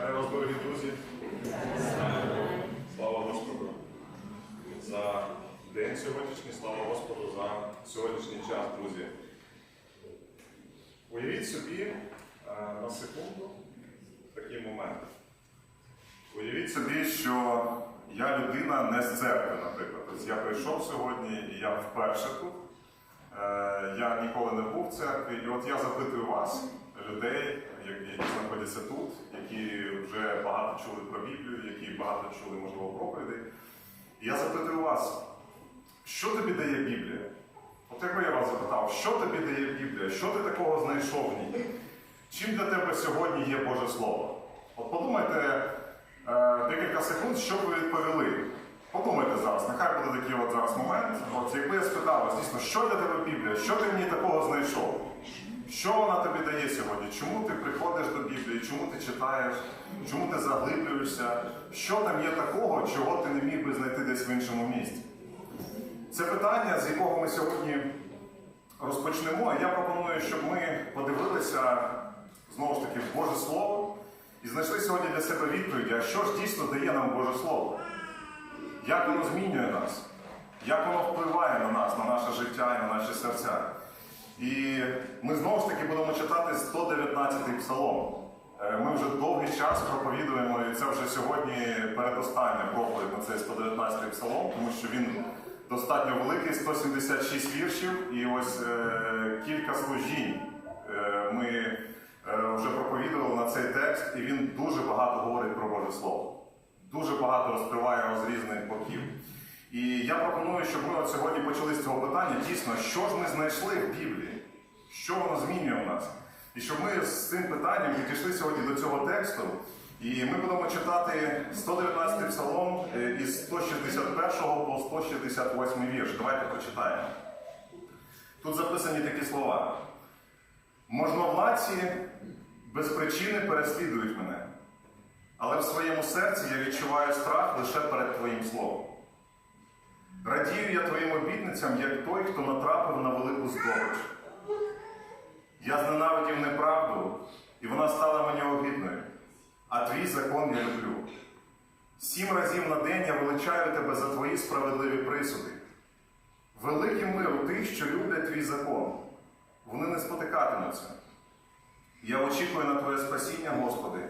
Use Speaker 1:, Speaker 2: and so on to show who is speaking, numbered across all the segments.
Speaker 1: Вітаю вас, дорогі друзі. Слава Господу за день сьогоднішній, слава Господу за сьогоднішній час, друзі. Уявіть собі е, на секунду такий момент. Уявіть собі, що я людина не з церкви, наприклад. Ось я прийшов сьогодні і я вперше тут. Е, Я ніколи не був в церкві, і от я запитую вас, людей, які знаходяться тут, які вже багато чули про Біблію, які багато чули, можливо, проповідей. І я запитую вас, що тобі дає Біблія? От якби я вас запитав, що тобі дає Біблія? Що ти такого знайшов в ній? Чим для тебе сьогодні є Боже Слово? От подумайте е, декілька секунд, що ви відповіли. Подумайте зараз, нехай буде такий от зараз момент. От якби я спитав вас, дійсно, що для тебе Біблія? Що ти ній такого знайшов? Що вона тобі дає сьогодні? Чому ти приходиш до Біблії? Чому ти читаєш? Чому ти заглиблюєшся? Що там є такого, чого ти не міг би знайти десь в іншому місці? Це питання, з якого ми сьогодні розпочнемо. Я пропоную, щоб ми подивилися знову ж таки в Боже Слово і знайшли сьогодні для себе відповіді, а що ж дійсно дає нам Боже Слово? Як воно змінює нас? Як воно впливає на нас, на наше життя і на наші серця? І ми знову ж таки будемо читати 119-й псалом. Е, Ми вже довгий час проповідуємо, і це вже сьогодні передостання проповідь на цей 119-й псалом, тому що він достатньо великий, 176 віршів, і ось е, кілька служінь е, ми е, вже проповідували на цей текст, і він дуже багато говорить про Боже Слово. Дуже багато розкриває з різних боків. І я пропоную, щоб ми от сьогодні почали з цього питання. Дійсно, що ж ми знайшли в Біблії? Що воно змінює в нас? І щоб ми з цим питанням підійшли сьогодні до цього тексту. І ми будемо читати 119 псалом е, із 161 по 168 вірш. Давайте прочитаємо. Тут записані такі слова. Можновладці без причини переслідують мене, але в своєму серці я відчуваю страх лише перед Твоїм словом. Радію я твоїм обітницям, як той, хто натрапив на велику здобич. Я зненавидів неправду, і вона стала мені огидною, а твій закон я люблю. Сім разів на день я величаю тебе за твої справедливі присуди. Великий мир у тих, що люблять твій закон. Вони не спотикатимуться. Я очікую на Твоє спасіння, Господи,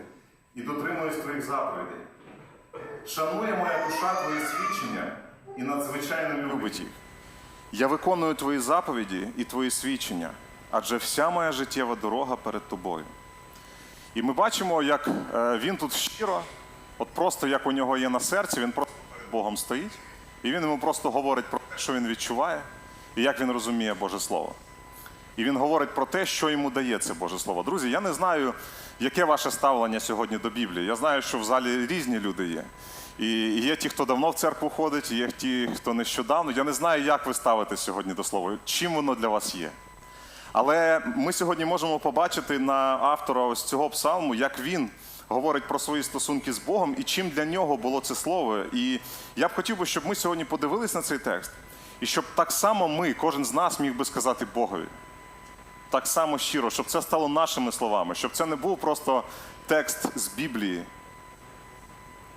Speaker 1: і дотримуюсь Твоїх заповідей. Шанує моя душа Твої свідчення і надзвичайно любить їх. Я виконую Твої заповіді і Твої свідчення, адже вся моя життєва дорога перед Тобою. І ми бачимо, як е, він тут щиро, от просто як у нього є на серці, він просто перед Богом стоїть, і він йому просто говорить про те, що він відчуває, і як він розуміє Боже Слово. І він говорить про те, що йому дає це Боже Слово. Друзі, я не знаю, яке ваше ставлення сьогодні до Біблії. Я знаю, що в залі різні люди є. І є ті, хто давно в церкву ходить, є ті, хто нещодавно. Я не знаю, як ви ставитесь сьогодні до слова, чим воно для вас є. Але ми сьогодні можемо побачити на автора ось цього псалму, як він говорить про свої стосунки з Богом і чим для нього було це слово. І я б хотів би, щоб ми сьогодні подивились на цей текст, і щоб так само ми, кожен з нас, міг би сказати Богові. Так само щиро, щоб це стало нашими словами, щоб це не був просто текст з Біблії,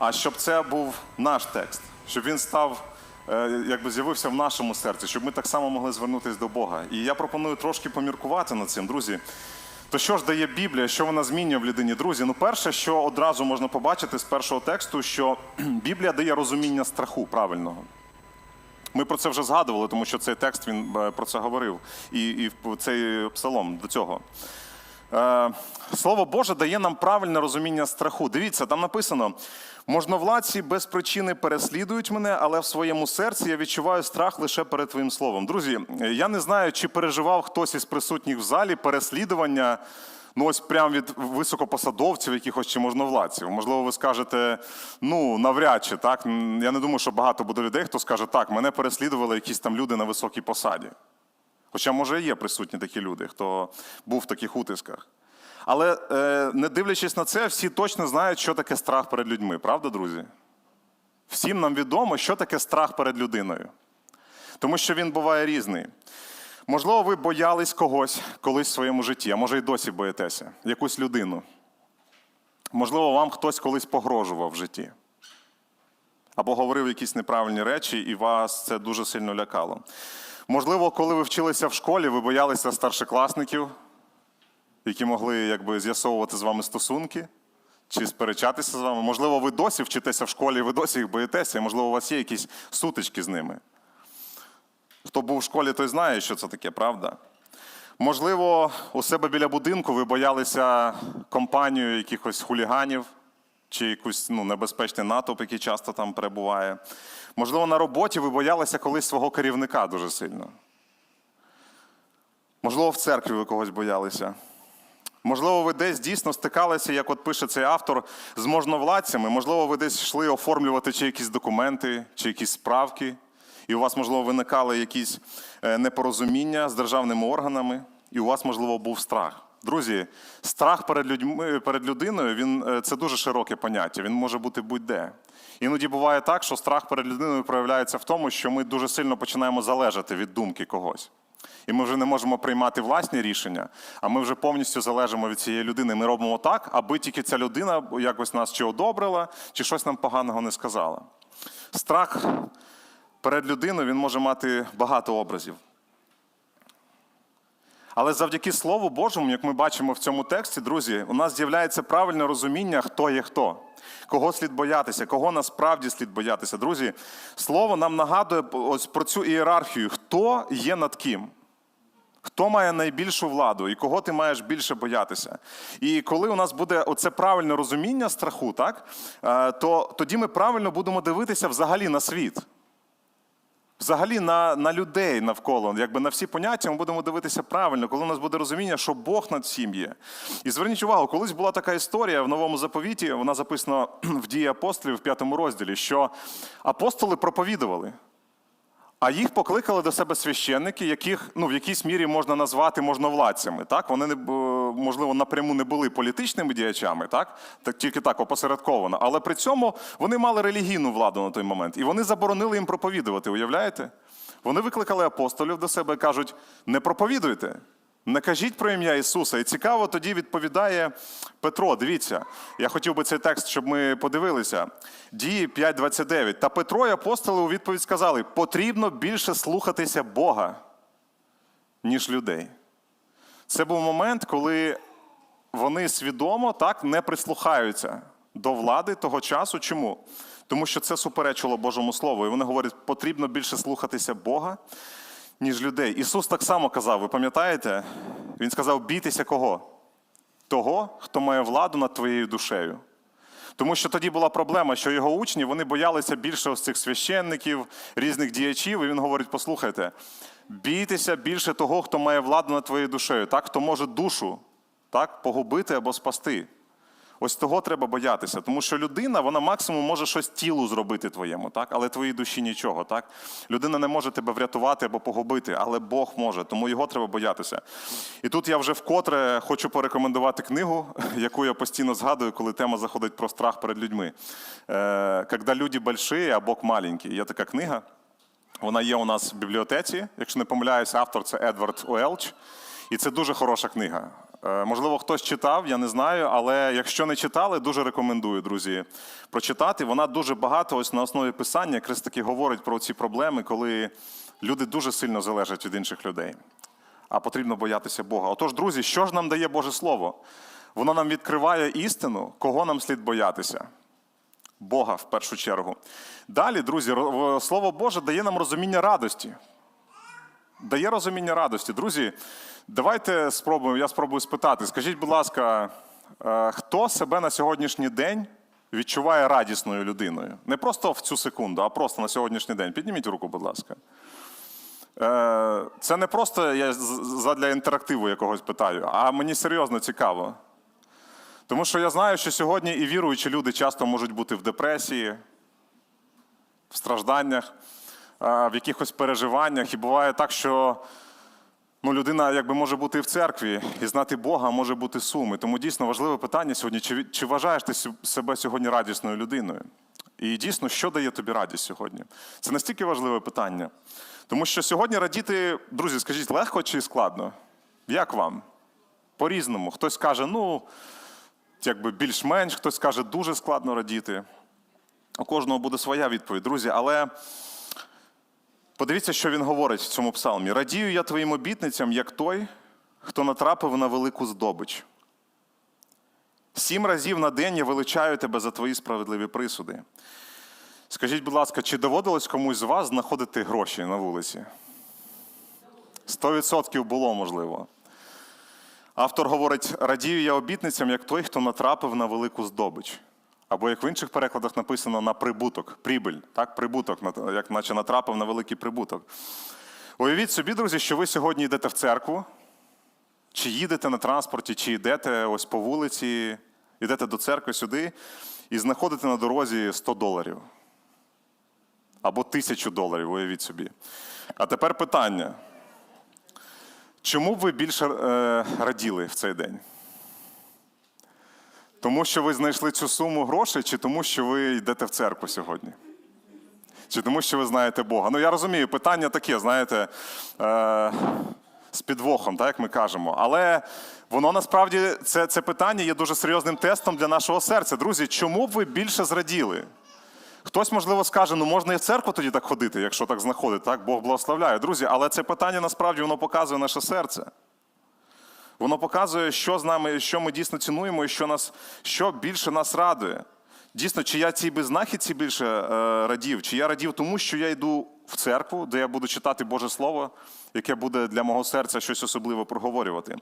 Speaker 1: а щоб це був наш текст, щоб він став, е, якби з'явився в нашому серці, щоб ми так само могли звернутися до Бога. І я пропоную трошки поміркувати над цим, друзі. То що ж дає Біблія, що вона змінює в людині? Друзі, ну перше, що одразу можна побачити з першого тексту, що Біблія дає розуміння страху правильного. Ми про це вже згадували, тому що цей текст він е, про це говорив, і, і цей псалом до цього. Е, Слово Боже дає нам правильне розуміння страху. Дивіться, там написано: можновладці без причини переслідують мене, але в своєму серці я відчуваю страх лише перед твоїм словом. Друзі, я не знаю, чи переживав хтось із присутніх в залі переслідування. Ну, ось прямо від високопосадовців, якихось чи можновладців. Можливо, ви скажете, ну навряд чи так. Я не думаю, що багато буде людей, хто скаже, так, мене переслідували якісь там люди на високій посаді. Хоча, може, і є присутні такі люди, хто був в таких утисках. Але е, не дивлячись на це, всі точно знають, що таке страх перед людьми, правда, друзі? Всім нам відомо, що таке страх перед людиною. Тому що він буває різний. Можливо, ви боялись когось колись в своєму житті, а може і досі боїтеся, якусь людину. Можливо, вам хтось колись погрожував в житті. Або говорив якісь неправильні речі, і вас це дуже сильно лякало. Можливо, коли ви вчилися в школі, ви боялися старшокласників, які могли якби, з'ясовувати з вами стосунки чи сперечатися з вами. Можливо, ви досі вчитеся в школі, ви досі їх боїтеся, і можливо, у вас є якісь сутички з ними. Хто був в школі, той знає, що це таке, правда? Можливо, у себе біля будинку ви боялися компанію якихось хуліганів чи якийсь ну, небезпечний натовп, який часто там перебуває. Можливо, на роботі ви боялися колись свого керівника дуже сильно. Можливо, в церкві ви когось боялися. Можливо, ви десь дійсно стикалися, як от пише цей автор, з можновладцями. Можливо, ви десь йшли оформлювати чи якісь документи, чи якісь справки, і у вас, можливо, виникали якісь е, непорозуміння з державними органами, і у вас, можливо, був страх. Друзі, страх перед людьми, перед людиною він, е, це дуже широке поняття, він може бути будь-де. Іноді буває так, що страх перед людиною проявляється в тому, що ми дуже сильно починаємо залежати від думки когось. І ми вже не можемо приймати власні рішення, а ми вже повністю залежимо від цієї людини. Ми робимо так, аби тільки ця людина якось нас чи одобрила, чи щось нам поганого не сказала. Страх перед людиною він може мати багато образів. Але завдяки Слову Божому, як ми бачимо в цьому тексті, друзі, у нас з'являється правильне розуміння, хто є хто, кого слід боятися, кого насправді слід боятися. Друзі, слово нам нагадує ось про цю ієрархію, хто є над ким. Хто має найбільшу владу і кого ти маєш більше боятися? І коли у нас буде оце правильне розуміння страху, так, е, то тоді ми правильно будемо дивитися взагалі на світ. Взагалі на, на людей навколо, якби на всі поняття ми будемо дивитися правильно, коли у нас буде розуміння, що Бог над всім є. І зверніть увагу, колись була така історія в новому заповіті, вона записана в дії апостолів в п'ятому розділі, що апостоли проповідували. А їх покликали до себе священники, яких ну, в якійсь мірі можна назвати можновладцями. Так? Вони, не, можливо, напряму не були політичними діячами, так? так? тільки так опосередковано. Але при цьому вони мали релігійну владу на той момент. І вони заборонили їм проповідувати, уявляєте? Вони викликали апостолів до себе і кажуть: не проповідуйте. Не кажіть про ім'я Ісуса. І цікаво тоді відповідає Петро. Дивіться, я хотів би цей текст, щоб ми подивилися. Дії 5.29. Та Петро і апостоли у відповідь сказали: потрібно більше слухатися Бога, ніж людей. Це був момент, коли вони свідомо так не прислухаються до влади того часу. Чому? Тому що це суперечило Божому Слову. І вони говорять, потрібно більше слухатися Бога, ніж людей. Ісус так само казав, ви пам'ятаєте? Він сказав: бійтеся кого? Того, хто має владу над твоєю душею. Тому що тоді була проблема, що його учні вони боялися більше ось цих священників, різних діячів. І він говорить: послухайте, бійтеся більше того, хто має владу над твоєю душею, так, хто може душу так, погубити або спасти. Ось того треба боятися, тому що людина, вона максимум може щось тілу зробити твоєму, так? але твоїй душі нічого. Так? Людина не може тебе врятувати або погубити, але Бог може, тому його треба боятися. І тут я вже вкотре хочу порекомендувати книгу, яку я постійно згадую, коли тема заходить про страх перед людьми. Е, «Когда люди большие, а Бог маленький. Є така книга. Вона є у нас в бібліотеці. Якщо не помиляюся, автор це Едвард Уелч. І це дуже хороша книга. Е, Можливо, хтось читав, я не знаю, але якщо не читали, дуже рекомендую, друзі, прочитати. Вона дуже багато ось на основі писання якраз таки говорить про ці проблеми, коли люди дуже сильно залежать від інших людей. А потрібно боятися Бога. Отож, друзі, що ж нам дає Боже Слово? Воно нам відкриває істину, кого нам слід боятися. Бога в першу чергу. Далі, друзі, Слово Боже дає нам розуміння радості. Дає розуміння радості. Друзі, давайте спробуємо, я спробую спитати. Скажіть, будь ласка, е, хто себе на сьогоднішній день відчуває радісною людиною? Не просто в цю секунду, а просто на сьогоднішній день. Підніміть руку, будь ласка. Е, Це не просто я задля інтерактиву якогось питаю, а мені серйозно цікаво. Тому що я знаю, що сьогодні і віруючі люди часто можуть бути в депресії, в стражданнях, в якихось переживаннях. І буває так, що ну, людина якби може бути і в церкві, і знати Бога, може бути сум. І тому дійсно важливе питання сьогодні: чи, чи вважаєш ти себе сьогодні радісною людиною? І дійсно, що дає тобі радість сьогодні? Це настільки важливе питання. Тому що сьогодні радіти, друзі, скажіть, легко чи складно? Як вам? По-різному. Хтось каже, ну.
Speaker 2: якби більш-менш, хтось каже, дуже складно радіти. У кожного буде своя відповідь, друзі. Але подивіться, що він говорить в цьому псалмі: Радію я твоїм обітницям, як той, хто натрапив на велику здобич. Сім разів на день я величаю тебе за твої справедливі присуди. Скажіть, будь ласка, чи доводилось комусь з вас знаходити гроші на вулиці? Сто відсотків було можливо. Автор говорить: радію я обітницям, як той, хто натрапив на велику здобич. Або як в інших перекладах написано на прибуток, прибиль, так, прибуток, як наче натрапив на великий прибуток. Уявіть собі, друзі, що ви сьогодні йдете в церкву, чи їдете на транспорті, чи йдете ось по вулиці, йдете до церкви сюди і знаходите на дорозі 100 доларів. Або тисячу доларів, уявіть собі. А тепер питання. Чому б ви більше е, раділи в цей день? Тому що ви знайшли цю суму грошей, чи тому, що ви йдете в церкву сьогодні? Чи тому, що ви знаєте Бога? Ну, я розумію, питання таке, знаєте, е, з підвохом, так як ми кажемо. Але воно насправді це, це питання є дуже серйозним тестом для нашого серця. Друзі, чому б ви більше зраділи? Хтось, можливо, скаже, ну можна і в церкву тоді так ходити, якщо так знаходить, так? Бог благословляє. Друзі, але це питання насправді воно показує наше серце. Воно показує, що з нами, що ми дійсно цінуємо, і що нас, що більше нас радує. Дійсно, чи я цій беззнахідці більше е, радів, чи я радів тому, що я йду в церкву, де я буду читати Боже Слово, яке буде для мого серця щось особливе проговорювати.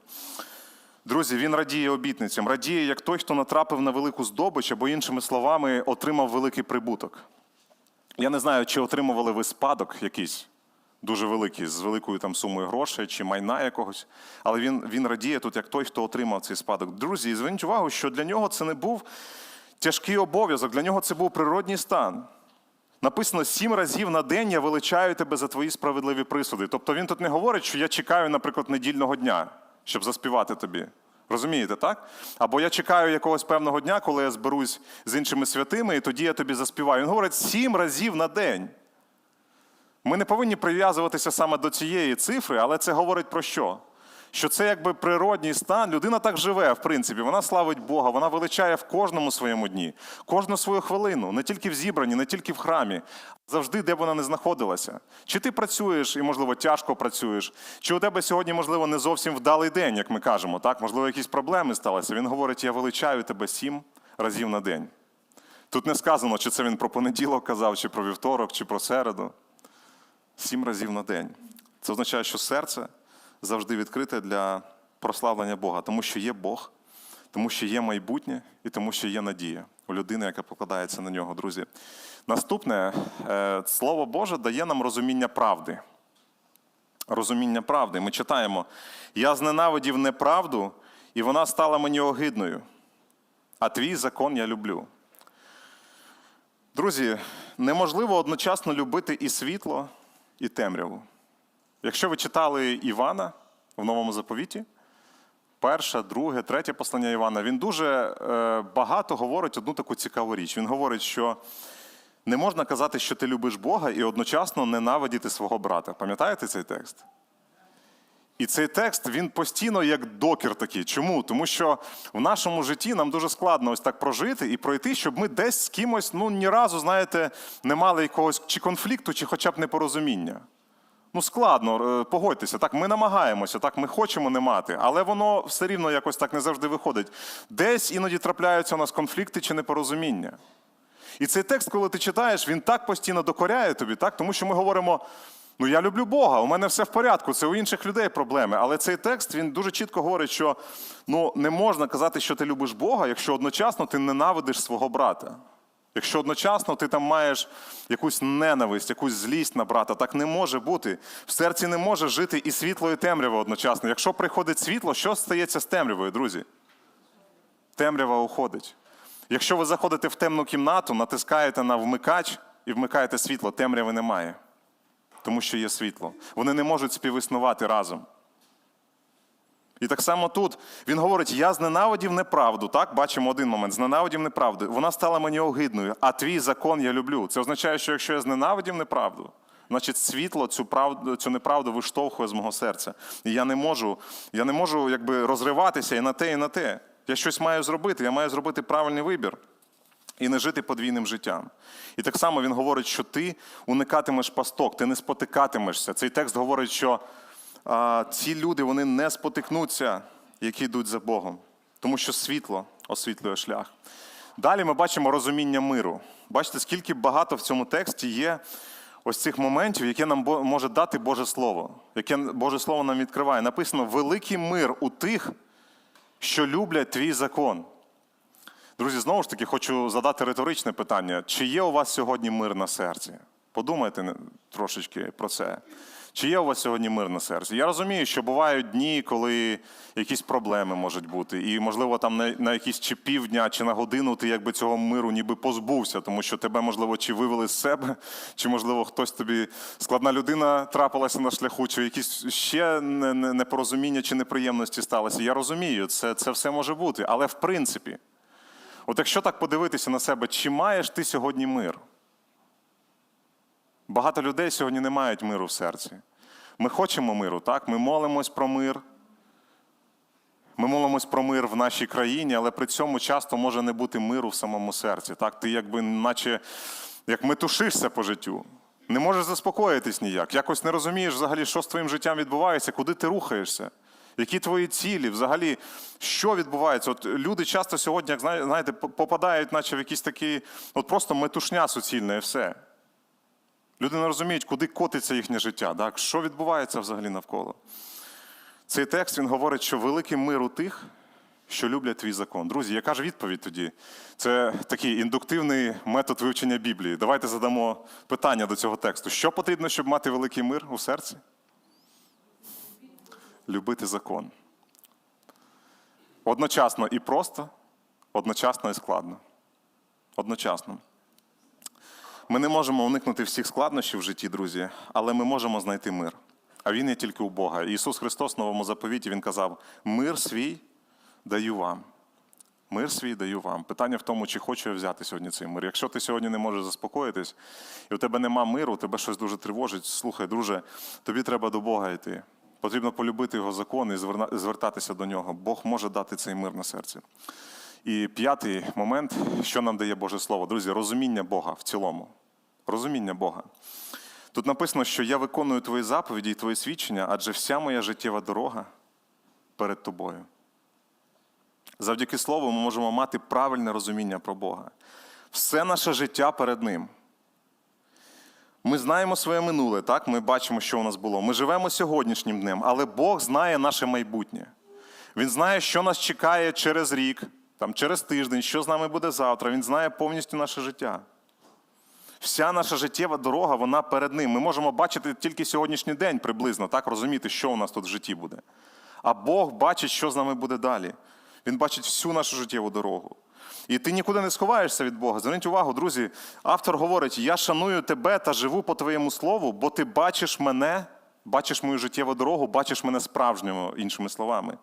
Speaker 2: Друзі, він радіє обітницям, радіє як той, хто натрапив на велику здобич, або іншими словами, отримав великий прибуток. Я не знаю, чи отримували ви спадок якийсь дуже великий, з великою там сумою грошей чи майна якогось. Але він, він радіє тут як той, хто отримав цей спадок. Друзі, зверніть увагу, що для нього це не був тяжкий обов'язок, для нього це був природній стан. Написано сім разів на день я величаю тебе за твої справедливі присуди. Тобто він тут не говорить, що я чекаю, наприклад, недільного дня, щоб заспівати тобі. Розумієте, так? Або я чекаю якогось певного дня, коли я зберусь з іншими святими, і тоді я тобі заспіваю. Він говорить сім разів на день. Ми не повинні прив'язуватися саме до цієї цифри, але це говорить про що? Що це якби природній стан. Людина так живе, в принципі. Вона славить Бога, вона величає в кожному своєму дні, кожну свою хвилину, не тільки в зібранні, не тільки в храмі, завжди, де б вона не знаходилася. Чи ти працюєш і, можливо, тяжко працюєш, чи у тебе сьогодні, можливо, не зовсім вдалий день, як ми кажемо, так? Можливо, якісь проблеми сталися. Він говорить: я величаю тебе сім разів на день. Тут не сказано, чи це він про понеділок казав, чи про вівторок, чи про середу. Сім разів на день. Це означає, що серце завжди відкрите для прославлення Бога, тому що є Бог, тому що є майбутнє і тому, що є надія у людини, яка покладається на нього, друзі. Наступне е, слово Боже дає нам розуміння правди. Розуміння правди. Ми читаємо: я зненавидів неправду, і вона стала мені огидною, а твій закон я люблю. Друзі, неможливо одночасно любити і світло, і темряву. Якщо ви читали Івана в Новому заповіті, перше, друге, третє послання Івана, він дуже е, багато говорить одну таку цікаву річ. Він говорить, що не можна казати, що ти любиш Бога, і одночасно ненавидіти свого брата. Пам'ятаєте цей текст? І цей текст він постійно як докір такий. Чому? Тому що в нашому житті нам дуже складно ось так прожити і пройти, щоб ми десь з кимось ну ні разу, знаєте, не мали якогось чи конфлікту, чи хоча б непорозуміння. Ну, складно, е, погодьтеся, так ми намагаємося, так ми хочемо не мати, але воно все рівно якось так не завжди виходить. Десь іноді трапляються у нас конфлікти чи непорозуміння. І цей текст, коли ти читаєш, він так постійно докоряє тобі, так? тому що ми говоримо: ну я люблю Бога, у мене все в порядку, це у інших людей проблеми. Але цей текст він дуже чітко говорить, що ну, не можна казати, що ти любиш Бога, якщо одночасно ти ненавидиш свого брата. Якщо одночасно ти там маєш якусь ненависть, якусь злість на брата, так не може бути. В серці не може жити і світло, і темрява одночасно. Якщо приходить світло, що стається з темрявою, друзі? Темрява уходить. Якщо ви заходите в темну кімнату, натискаєте на вмикач і вмикаєте світло, темряви немає. Тому що є світло. Вони не можуть співіснувати разом. І так само тут він говорить: я зненавидів неправду. Так, бачимо один момент: зненавидів неправду. Вона стала мені огидною, а твій закон я люблю. Це означає, що якщо я зненавидів неправду, значить світло цю правду, цю неправду виштовхує з мого серця. І я не можу, я не можу якби розриватися і на те, і на те. Я щось маю зробити, я маю зробити правильний вибір і не жити подвійним життям. І так само він говорить, що ти уникатимеш пасток, ти не спотикатимешся. Цей текст говорить, що а, ці люди вони не спотикнуться, які йдуть за Богом, тому що світло освітлює шлях. Далі ми бачимо розуміння миру. Бачите, скільки багато в цьому тексті є ось цих моментів, які нам може дати Боже Слово, яке Боже Слово нам відкриває. Написано: великий мир у тих, що люблять твій закон. Друзі, знову ж таки, хочу задати риторичне питання: чи є у вас сьогодні мир на серці? Подумайте трошечки про це. Чи є у вас сьогодні мир на серці? Я розумію, що бувають дні, коли якісь проблеми можуть бути, і, можливо, там на, на якісь чи півдня, чи на годину ти якби цього миру ніби позбувся, тому що тебе, можливо, чи вивели з себе, чи, можливо, хтось тобі складна людина трапилася на шляху, чи якісь ще не- не- непорозуміння чи неприємності сталися. Я розумію, це, це все може бути. Але в принципі, От якщо так подивитися на себе, чи маєш ти сьогодні мир? Багато людей сьогодні не мають миру в серці. Ми хочемо миру, так? Ми молимось про мир. Ми молимось про мир в нашій країні, але при цьому часто може не бути миру в самому серці. Так? Ти якби наче як метушишся по життю. Не можеш заспокоїтись ніяк. Якось не розумієш взагалі, що з твоїм життям відбувається, куди ти рухаєшся. Які твої цілі, взагалі, що відбувається? От люди часто сьогодні, як знаєте, попадають, наче в якісь такі, от просто метушня суцільна і все. Люди не розуміють, куди котиться їхнє життя, так? що відбувається взагалі навколо. Цей текст він говорить, що великий мир у тих, що люблять твій закон. Друзі, яка ж відповідь тоді? Це такий індуктивний метод вивчення Біблії. Давайте задамо питання до цього тексту. Що потрібно, щоб мати великий мир у серці? Любити закон. Одночасно і просто, одночасно і складно. Одночасно. Ми не можемо уникнути всіх складнощів в житті, друзі, але ми можемо знайти мир. А він є тільки у Бога. Ісус Христос в новому заповіті Він казав: мир свій даю вам. Мир свій даю вам. Питання в тому, чи хочу я взяти сьогодні цей мир. Якщо ти сьогодні не можеш заспокоїтись, і у тебе нема миру, у тебе щось дуже тривожить, слухай, друже, тобі треба до Бога йти. Потрібно полюбити його закон і звертатися до нього. Бог може дати цей мир на серці. І п'ятий момент, що нам дає Боже Слово, друзі, розуміння Бога в цілому. Розуміння Бога. Тут написано, що я виконую твої заповіді і твої свідчення, адже вся моя життєва дорога перед тобою. Завдяки Слову ми можемо мати правильне розуміння про Бога. Все наше життя перед Ним. Ми знаємо своє минуле, так? Ми бачимо, що у нас було. Ми живемо сьогоднішнім днем, але Бог знає наше майбутнє. Він знає, що нас чекає через рік, там, через тиждень, що з нами буде завтра. Він знає повністю наше життя. Вся наша життєва дорога, вона перед ним. Ми можемо бачити тільки сьогоднішній день приблизно, так розуміти, що у нас тут в житті буде. А Бог бачить, що з нами буде далі. Він бачить всю нашу життєву дорогу. І ти нікуди не сховаєшся від Бога. Зверніть увагу, друзі. Автор говорить: я шаную тебе та живу по твоєму слову, бо ти бачиш мене, бачиш мою життєву дорогу, бачиш мене справжнього, іншими словами.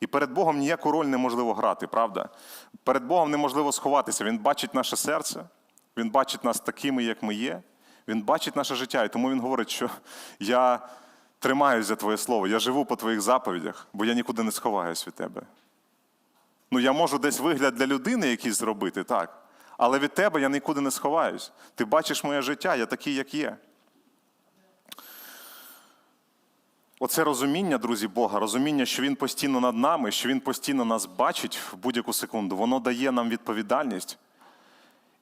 Speaker 2: І перед Богом ніяку роль неможливо грати, правда? Перед Богом неможливо сховатися. Він бачить наше серце, він бачить нас такими, як ми є. Він бачить наше життя. І тому він говорить, що я тримаюсь за твоє слово, я живу по твоїх заповідях, бо я нікуди не сховаюсь від тебе. Ну, я можу десь вигляд для людини якийсь зробити, так. Але від тебе я нікуди не сховаюсь. Ти бачиш моє життя, я такий, як є. Оце розуміння, друзі, Бога, розуміння, що Він постійно над нами, що Він постійно нас бачить в будь-яку секунду, воно дає нам відповідальність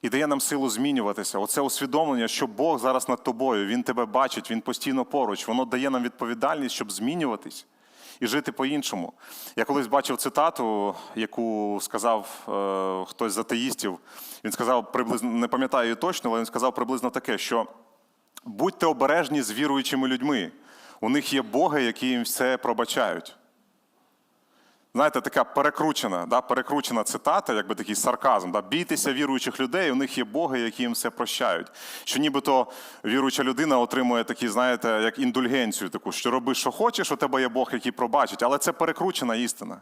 Speaker 2: і дає нам силу змінюватися. Оце усвідомлення, що Бог зараз над тобою, Він тебе бачить, Він постійно поруч. Воно дає нам відповідальність, щоб змінюватись і жити по-іншому. Я колись бачив цитату, яку сказав е, хтось з атеїстів. Він сказав приблизно, не пам'ятаю точно, але він сказав приблизно таке, що будьте обережні з віруючими людьми. У них є боги, які їм все пробачають. Знаєте, така перекручена, да, перекручена цитата, якби такий сарказм. Да, Бійтеся віруючих людей, у них є боги, які їм все прощають. Що нібито віруюча людина отримує такі, знаєте, як індульгенцію, таку, що роби, що хочеш, у тебе є Бог, який пробачить, але це перекручена істина.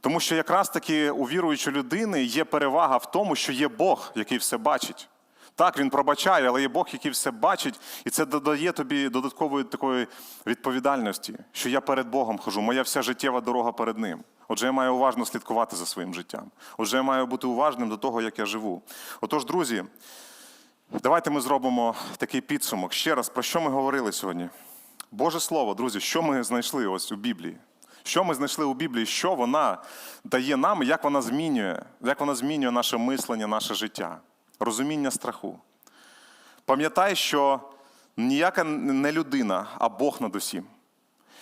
Speaker 2: Тому що якраз таки у віруючої людини є перевага в тому, що є Бог, який все бачить. Так, він пробачає, але є Бог, який все бачить, і це додає тобі додаткової такої відповідальності, що я перед Богом хожу, моя вся життєва дорога перед Ним. Отже, я маю уважно слідкувати за своїм життям. Отже, я маю бути уважним до того, як я живу. Отож, друзі, давайте ми зробимо такий підсумок. Ще раз, про що ми говорили сьогодні? Боже Слово, друзі, що ми знайшли ось у Біблії? Що ми знайшли у Біблії? Що вона дає нам, як вона змінює, як вона змінює наше мислення, наше життя, розуміння страху. Пам'ятай, що ніяка не людина, а Бог над усім.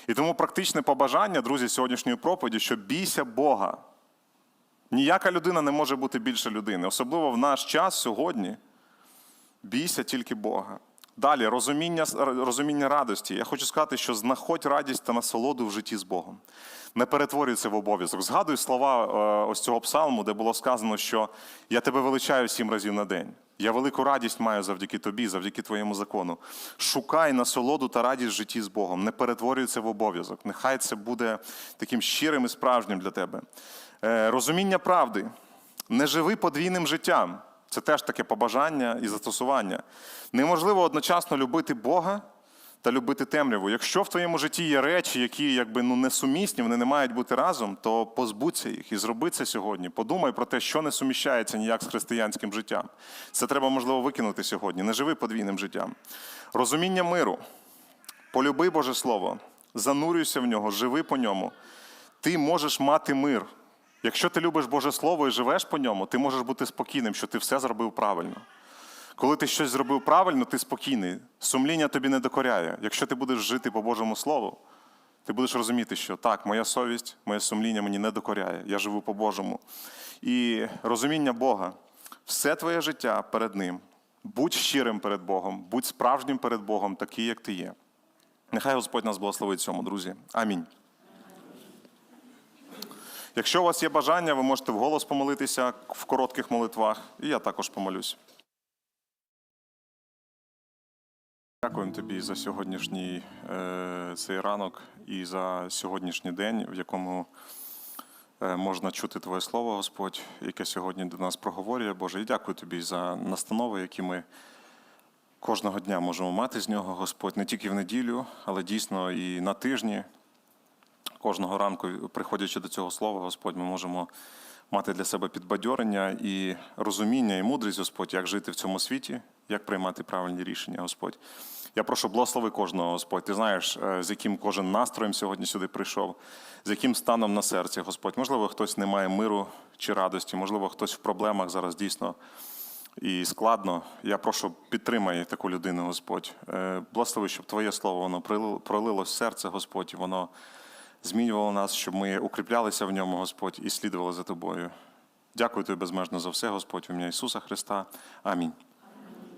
Speaker 2: І тому практичне побажання, друзі, сьогоднішньої проповіді, що бійся Бога. Ніяка людина не може бути більше людини. Особливо в наш час сьогодні. Бійся тільки Бога. Далі, розуміння, розуміння радості. Я хочу сказати, що знаходь радість та насолоду в житті з Богом. Не перетворюй це в обов'язок. Згадуй слова е, ось цього псалму, де було сказано, що я тебе величаю сім разів на день. Я велику радість маю завдяки тобі, завдяки твоєму закону. Шукай насолоду та радість в житті з Богом. Не перетворюй це в обов'язок. Нехай це буде таким щирим і справжнім для тебе. Е, Розуміння правди. Не живи подвійним життям. Це теж таке побажання і застосування. Неможливо одночасно любити Бога та любити темряву. Якщо в твоєму житті є речі, які якби ну несумісні, вони не мають бути разом, то позбудься їх і зроби це сьогодні. Подумай про те, що не суміщається ніяк з християнським життям. Це треба можливо викинути сьогодні. Не живи подвійним життям. Розуміння миру. Полюби Боже Слово, занурюйся в нього, живи по ньому. Ти можеш мати мир. Якщо ти любиш Боже Слово і живеш по ньому, ти можеш бути спокійним, що ти все зробив правильно. Коли ти щось зробив правильно, ти спокійний. Сумління тобі не докоряє. Якщо ти будеш жити по Божому Слову, ти будеш розуміти, що так, моя совість, моє сумління мені не докоряє. Я живу по Божому. І розуміння Бога, все твоє життя перед Ним. Будь щирим перед Богом, будь справжнім перед Богом, такий, як ти є. Нехай Господь нас благословить цьому, друзі. Амінь. Якщо у вас є бажання, ви можете вголос помолитися в коротких молитвах, і я також помолюсь. Дякуємо тобі за сьогоднішній е, цей ранок і за сьогоднішній день, в якому е, можна чути Твоє Слово, Господь, яке сьогодні до нас проговорює. Боже, і дякую тобі за настанови, які ми кожного дня можемо мати з нього, Господь, не тільки в неділю, але дійсно і на тижні. Кожного ранку, приходячи до цього слова, Господь, ми можемо мати для себе підбадьорення і розуміння, і мудрість, Господь, як жити в цьому світі, як приймати правильні рішення, Господь. Я прошу благослови кожного, Господь. Ти знаєш, е, з яким кожен настроєм сьогодні сюди прийшов, з яким станом на серці, Господь. Можливо, хтось не має миру чи радості, можливо, хтось в проблемах зараз дійсно і складно. Я прошу, підтримай таку людину, Господь. Е, Благослови, щоб Твоє слово воно пролило- пролилось в серце, Господь, і воно змінювало нас, щоб ми укріплялися в ньому, Господь, і слідували за тобою. Дякую тобі безмежно за все, Господь, в ім'я Ісуса Христа. Амінь.